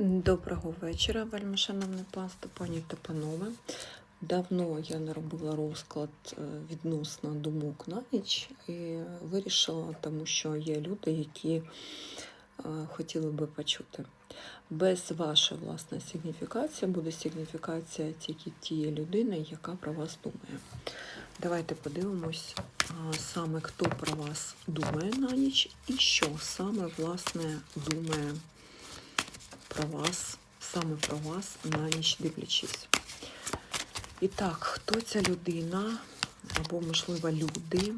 Доброго вечора, вельми шановне панство, пані та панове. Давно я не робила розклад е, відносно думок на ніч і вирішила, тому що є люди, які е, хотіли би почути. Без вашої власної сигніфікації буде сигніфікація тільки тієї людини, яка про вас думає. Давайте подивимось саме, хто про вас думає на ніч і що саме власне думає про вас, саме про вас на ніч дивлячись. І так, хто ця людина, або, можливо, люди,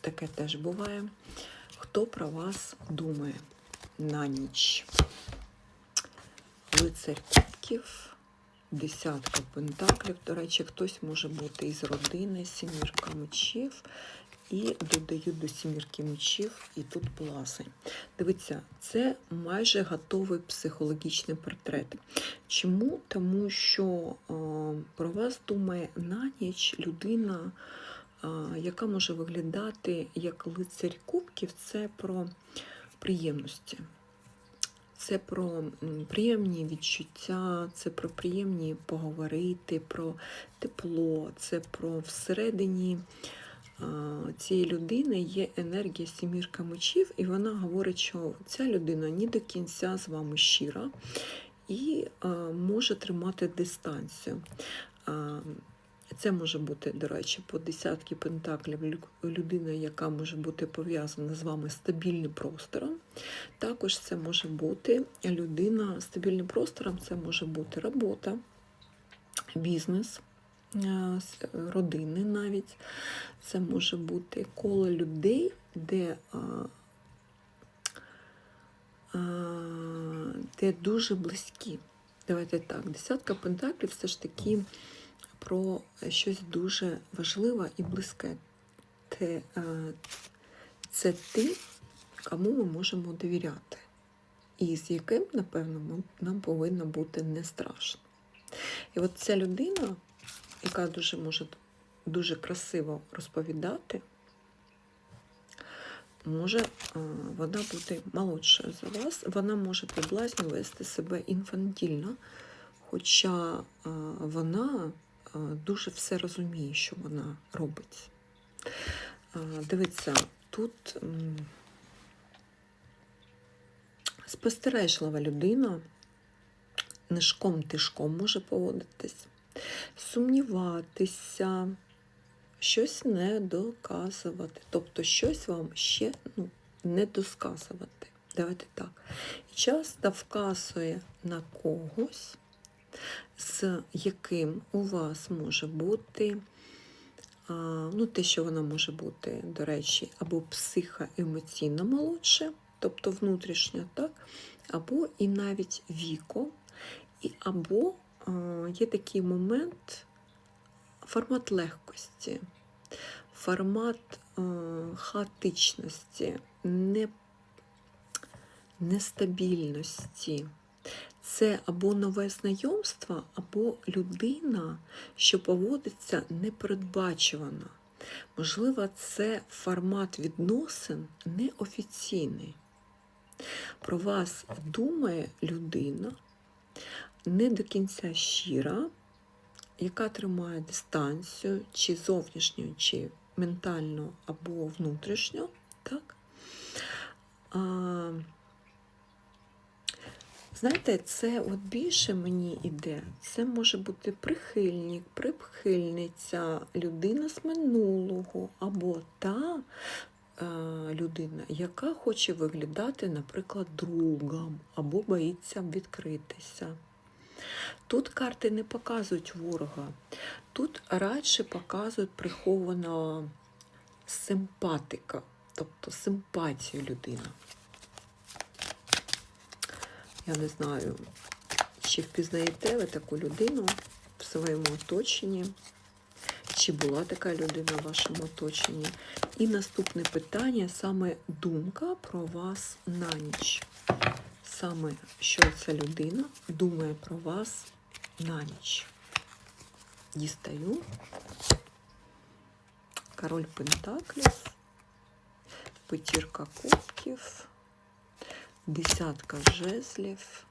таке теж буває, хто про вас думає на ніч? Лицарь кубків, десятка пентаклів. До речі, хтось може бути із родини, сімірка мечів. І додаю до сімірки мечів, і тут пласень. Дивіться, це майже готовий психологічний портрет. Чому? Тому що е, про вас думає на ніч людина, е, яка може виглядати як лицарь кубків, це про приємності. Це про приємні відчуття, це про приємні поговорити, про тепло, це про всередині цієї людини є енергія сімірка мечів, і вона говорить, що ця людина ні до кінця з вами щира і може тримати дистанцію. Це може бути, до речі, по десятки пентаклів людина, яка може бути пов'язана з вами стабільним простором. Також це може бути людина стабільним простором, це може бути робота, бізнес, е, родини навіть. Це може бути коло людей, де, а, а, де дуже близькі. Давайте так, десятка пентаклів все ж таки про щось дуже важливе і близьке. Те, це ти, кому ми можемо довіряти, і з яким, напевно, нам повинно бути не страшно. І от ця людина, яка дуже може дуже красиво розповідати, може е, вона бути молодшою за вас, вона може приблизно вести себе інфантільно, хоча е, вона е, дуже все розуміє, що вона робить. Дивіться, тут спостережлива людина нишком тишком може поводитись, сумніватися, щось не доказувати. Тобто щось вам ще ну, не досказувати. Давайте так. Часто вказує на когось, з яким у вас може бути, ну, те, що вона може бути, до речі, або психоемоційно молодше, тобто внутрішньо, так, або і навіть віко, і або є такий момент, формат легкості, формат хаотичності, нестабільності. Це або нове знайомство, або людина, що поводиться непередбачувано. Можливо, це формат відносин неофіційний. Про вас думає людина не до кінця щира, яка тримає дистанцію, чи зовнішню, чи ментально, або внутрішньо, так? А, знаєте, це от більше мені іде. Це може бути прихильник, прихильниця, людина з минулого, або та е, людина, яка хоче виглядати, наприклад, другом, або боїться відкритися. Тут карти не показують ворога, тут радше показують прихованого симпатика, тобто симпатію людини. Я не знаю, чи впізнаєте ви таку людину в своєму оточенні, чи була така людина в вашому оточенні. І наступне питання саме думка про вас на ніч. Саме що ця людина думає про вас на ніч. Дістаю. Король Пентаклів, п'ятірка кубків, десятка жезлів,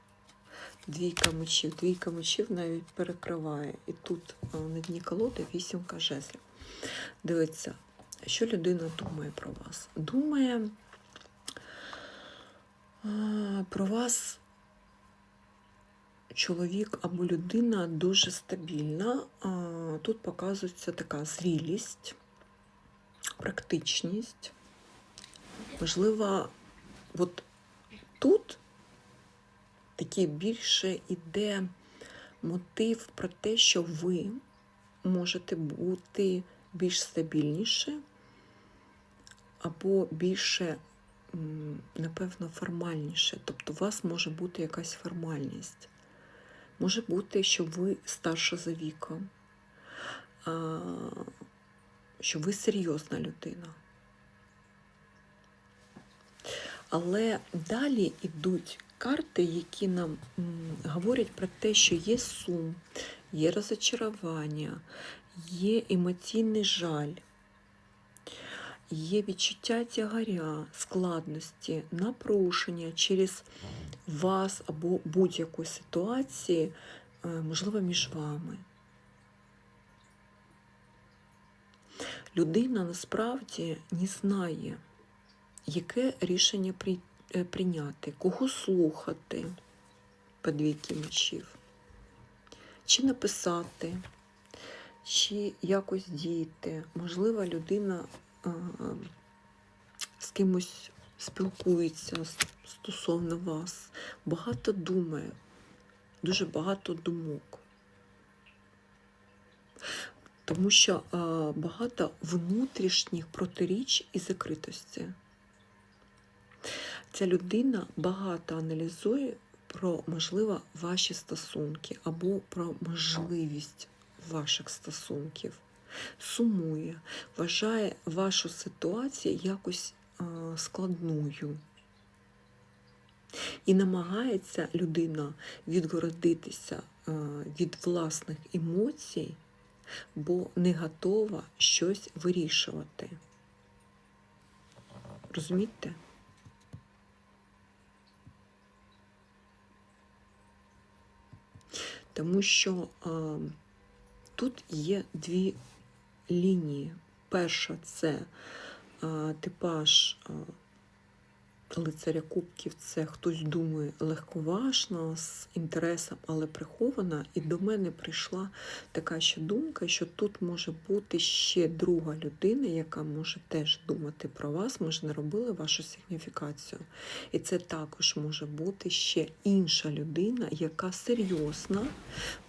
Двійка мечів. Двійка мечів навіть перекриває. І тут на дні колоди вісімка жезлів. Дивіться, що людина думає про вас. Думає про вас чоловік або людина дуже стабільна. Тут показується така зрілість, практичність. Можливо, от тут такий більше іде мотив про те, що ви можете бути більш стабільніше або більше, напевно, формальніше. Тобто у вас може бути якась формальність. Може бути, що ви старша за віком, що ви серйозна людина. Але далі йдуть карти, які нам говорять про те, що є сум, є розочарування, є емоційний жаль, є відчуття тягаря, складності, напруження через вас або будь-якої ситуації, е, можливо, між вами. Людина насправді не знає, яке рішення е, прийняти, кого слухати по двійки мечів, чи написати, чи якось діяти. Можливо, людина з кимось спілкується стосовно вас, багато думає, дуже багато думок. Тому що а, багато внутрішніх протиріч і закритості. Ця людина багато аналізує про, можливо, ваші стосунки або про можливість ваших стосунків. Сумує, вважає вашу ситуацію якось а, складною. І намагається людина відгородитися а, від власних емоцій, бо не готова щось вирішувати. Розумієте? Тому що а, тут є дві лінії. Перша це а, типаж а, лицаря кубків, це хтось думає легковажно, з інтересом, але прихована. І до мене прийшла така ще думка, що тут може бути ще друга людина, яка може теж думати про вас, може не робили вашу сигніфікацію. І це також може бути ще інша людина, яка серйозно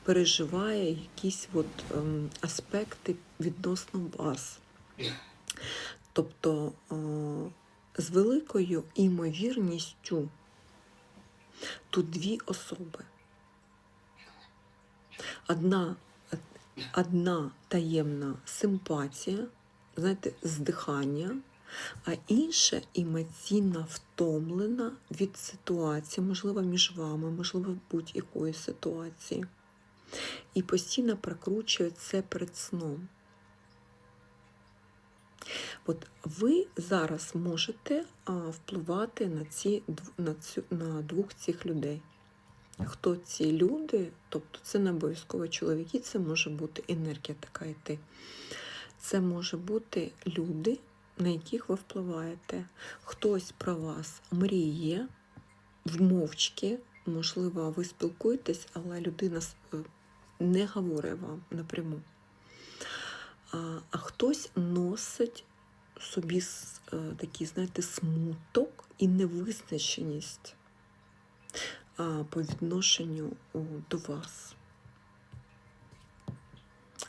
переживає якісь от, ем, аспекти відносно вас. Тобто е, з великою імовірністю тут дві особи. Одна, одна таємна симпатія, знаєте, здихання, а інша емоційно втомлена від ситуації, можливо, між вами, можливо, будь-якої ситуації. І постійно прокручує це перед сном. От ви зараз можете впливати на, ці, на, цю, на двох цих людей. Хто ці люди, тобто це не обов'язково чоловіки, це може бути енергія така йти. Це може бути люди, на яких ви впливаєте. Хтось про вас мріє, вмовчки, можливо, ви спілкуєтесь, але людина е, не говорить вам напряму. А, хтось носить собі е, такий, знаєте, смуток і невизначеність по відношенню до вас.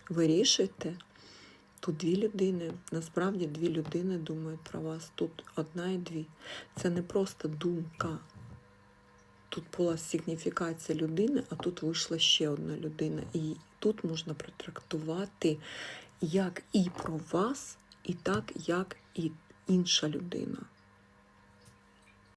Вирішуйте. Тут дві людини, насправді дві людини думають про вас. Тут одна і дві. Це не просто думка. Тут була сигніфікація людини, а тут вийшла ще одна людина. І тут можна протрактувати як і про вас, і так, як і інша людина.